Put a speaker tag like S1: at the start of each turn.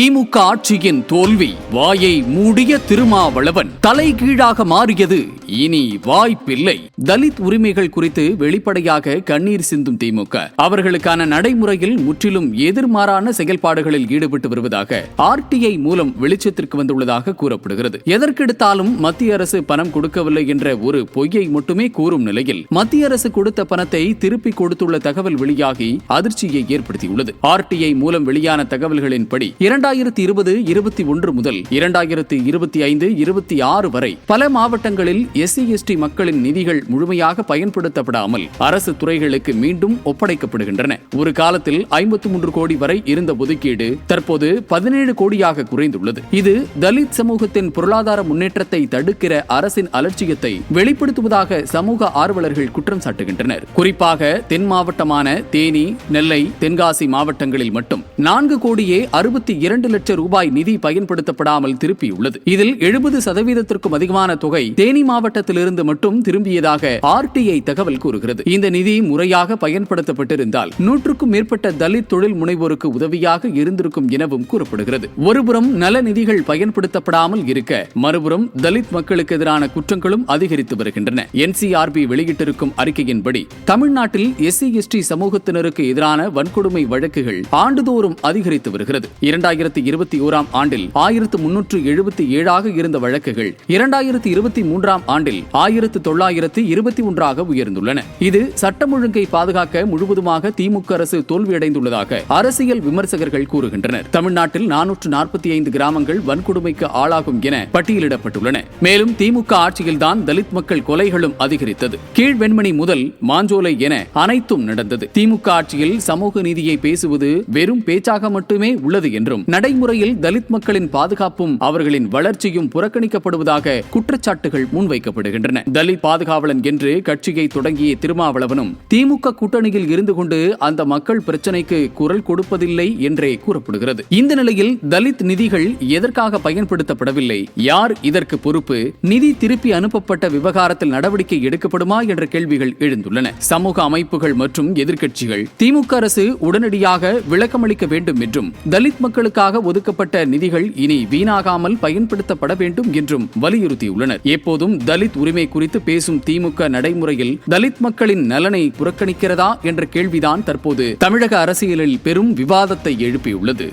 S1: திமுக ஆட்சியின் தோல்வி வாயை மூடிய திருமாவளவன் தலைகீழாக மாறியது. இனி வாய்ப்பில்லை. தலித் உரிமைகள் குறித்து வெளிப்படையாக கண்ணீர் சிந்தும் திமுக. அவர்களுக்கான நடைமுறையில் முற்றிலும் எதிர்மாறான செயல்பாடுகளில் ஈடுபட்டு வருவதாக ஆர்டிஐ மூலம் வெளிச்சத்திற்கு வந்துள்ளதாக கூறப்படுகிறது. எதற்கெடுத்தாலும் மத்திய அரசு பணம் கொடுக்கவில்லை என்ற ஒரு பொய்யை மட்டுமே கூறும் நிலையில் மத்திய அரசு கொடுத்த பணத்தை திருப்பி கொடுத்துள்ள தகவல் வெளியாகி அதிர்ச்சியை ஏற்படுத்தியுள்ளது. ஆர்டிஐ மூலம் வெளியான தகவல்களின்படி இரண்டாயிரத்தி இருபது இருபத்தி ஒன்று முதல் இரண்டாயிரத்தி இருபத்தி ஐந்து இருபத்தி ஆறு வரை பல மாவட்டங்களில் எஸ்சி எஸ்டி மக்களின் நிதிகள் முழுமையாக பயன்படுத்தப்படாமல் அரசு துறைகளுக்கு மீண்டும் ஒப்படைக்கப்படுகின்றன. ஒரு காலத்தில் ஐம்பத்தி மூன்று கோடி வரை இருந்த ஒதுக்கீடு தற்போது பதினேழு கோடியாக குறைந்துள்ளது. இது தலித் சமூகத்தின் பொருளாதார முன்னேற்றத்தை தடுக்கிற அரசின் அலட்சியத்தை வெளிப்படுத்துவதாக சமூக ஆர்வலர்கள் குற்றம் சாட்டுகின்றனர். குறிப்பாக தென் மாவட்டமான தேனி நெல்லை தென்காசி மாவட்டங்களில் மட்டும் நான்கு கோடியே அறுபத்தி இரண்டு இரண்டு லட்சம் ரூபாய் நிதி பயன்படுத்தப்படாமல் திருப்பியுள்ளது. இதில் எழுபது சதவீதத்திற்கும் அதிகமான தொகை தேனி மாவட்டத்திலிருந்து மட்டும் திரும்பியதாக ஆர்டிஐ தகவல் கூறுகிறது. இந்த நிதி முறையாக பயன்படுத்தப்பட்டிருந்தால் நூற்றுக்கும் மேற்பட்ட தலித் தொழில் முனைவோருக்கு உதவியாக இருந்திருக்கும் எனவும் கூறப்படுகிறது. ஒருபுறம் நல நிதிகள் பயன்படுத்தப்படாமல் இருக்க மறுபுறம் தலித் மக்களுக்கு எதிரான குற்றங்களும் அதிகரித்து வருகின்றன. என்சிஆர்பி வெளியிட்டிருக்கும் அறிக்கையின்படி தமிழ்நாட்டில் எஸ்சி எஸ்டி சமூகத்தினருக்கு எதிரான வன்கொடுமை வழக்குகள் ஆண்டுதோறும் அதிகரித்து வருகிறது. இரண்டாயிரம் இரண்டாயிரத்தி இருபத்தி ஓராம் ஆண்டில் ஆயிரத்து முன்னூற்று எழுபத்தி ஏழாக இருந்த வழக்குகள் இரண்டாயிரத்தி இருபத்தி மூன்றாம் ஆண்டில் ஆயிரத்து தொள்ளாயிரத்து இருபத்தி ஒன்றாக உயர்ந்துள்ளன. இது சட்டம் ஒழுங்கை பாதுகாக்க முழுவதுமாக திமுக அரசு தோல்வியடைந்துள்ளதாக அரசியல் விமர்சகர்கள் கூறுகின்றனர். தமிழ்நாட்டில் நானூற்று நாற்பத்தி ஐந்து கிராமங்கள் வன்கொடுமைக்கு ஆளாகும் என பட்டியலிடப்பட்டுள்ளன. மேலும் திமுக ஆட்சியில்தான் தலித் மக்கள் கொலைகளும் அதிகரித்தது. கீழ்வெண்மணி முதல் மாஞ்சோலை என அனைத்தும் நடந்தது. திமுக ஆட்சியில் சமூக நீதியை பேசுவது வெறும் பேச்சாக மட்டுமே உள்ளது என்றும் நடைமுறையில் தலித் மக்களின் பாதுகாப்பும் அவர்களின் வளர்ச்சியும் புறக்கணிக்கப்படுவதாக குற்றச்சாட்டுகள் முன்வைக்கப்படுகின்றன. தலித் பாதுகாவலன் என்று கட்சியை தொடங்கிய திருமாவளவனும் திமுக கூட்டணியில் இருந்து கொண்டு அந்த மக்கள் பிரச்சனைக்கு குரல் கொடுப்பதில்லை என்றே கூறப்படுகிறது. இந்த நிலையில் தலித் நிதிகள் எதற்காக பயன்படுத்தப்படவில்லை? யார் இதற்கு பொறுப்பு? நிதி திருப்பி அனுப்பப்பட்ட விவகாரத்தில் நடவடிக்கை எடுக்கப்படுமா என்ற கேள்விகள் எழுந்துள்ளன. சமூக அமைப்புகள் மற்றும் எதிர்க்கட்சிகள் திமுக அரசு உடனடியாக விளக்கமளிக்க வேண்டும் என்றும் தலித் மக்களுக்கு இதற்காக ஒதுக்கப்பட்ட நிதிகள் இனி வீணாகாமல் பயன்படுத்தப்பட வேண்டும் என்றும் வலியுறுத்தியுள்ளனர். எப்போதும் தலித் உரிமை குறித்து பேசும் திமுக நடைமுறையில் தலித் மக்களின் நலனை புறக்கணிக்கிறதா என்ற கேள்விதான் தற்போது தமிழக அரசியலில் பெரும் விவாதத்தை எழுப்பியுள்ளது.